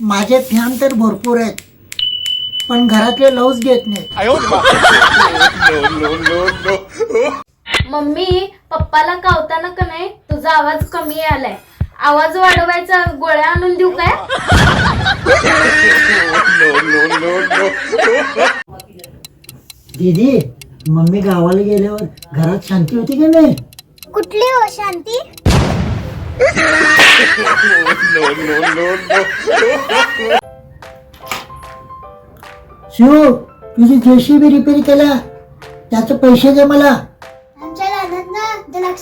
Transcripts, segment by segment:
माझे फॅन तर भरपूर आहेत पण घरातले लवच घेत नाहीत. मम्मी पप्पाला कावताना का नाही? तुझा आवाज कमी आलाय आवाज वाढवायचा गोळ्या आणून देऊ काय? दीदी मम्मी गावाला गेल्यावर घरात शांती होती की नाही? कुठली हो शांती? शिव तुझी जेसीबी रिपेअर केला त्याचे पैसे दे मला. आमच्या ना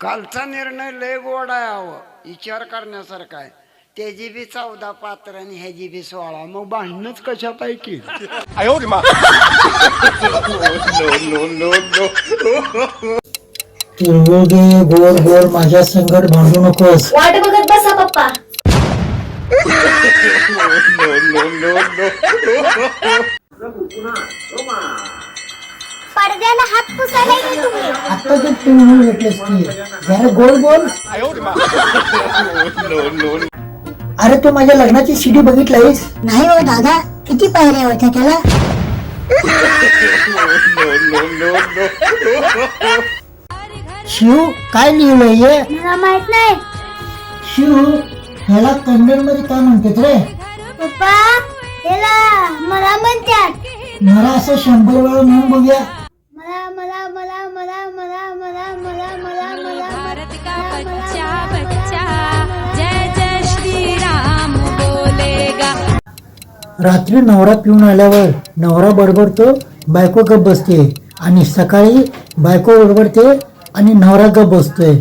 कालचा निर्णय लय गोड आहे अहो. विचार करण्यासारखा आहे. त्याची बी चौदा पात्र आणि ह्याची बी सोळा. मग भांडणच कशापैकी? घे गोड गोड माझ्या संकट भांडू नकोस. वाट बघत बसा पप्पा. पडद्याला हात पुसायला की तुम्ही. आता ते तिळगुळ घेतलेस की. जरा गोड बोल अरे तू माझ्या लग्नाची सीडी बघितलायस नाही हो दादा किती पायऱ्या होत्या त्याला शिव काय लिहिलंय हे? मला माहीत नाही शिव ह्याला कन्नडमध्ये काय म्हणतात रे पप्पा त्याला मला म्हणतात मला असं शंभर वेळा म्हणून बघूया मला मला मला मला मला मला मला मला मला बच्चा बच्चा रात्री नवरा पिऊन आल्यावर नवरा बरोबर तो बायको गप बसते आणि सकाळी बायको बरोबर ते आणि नवरा गप बसतोय.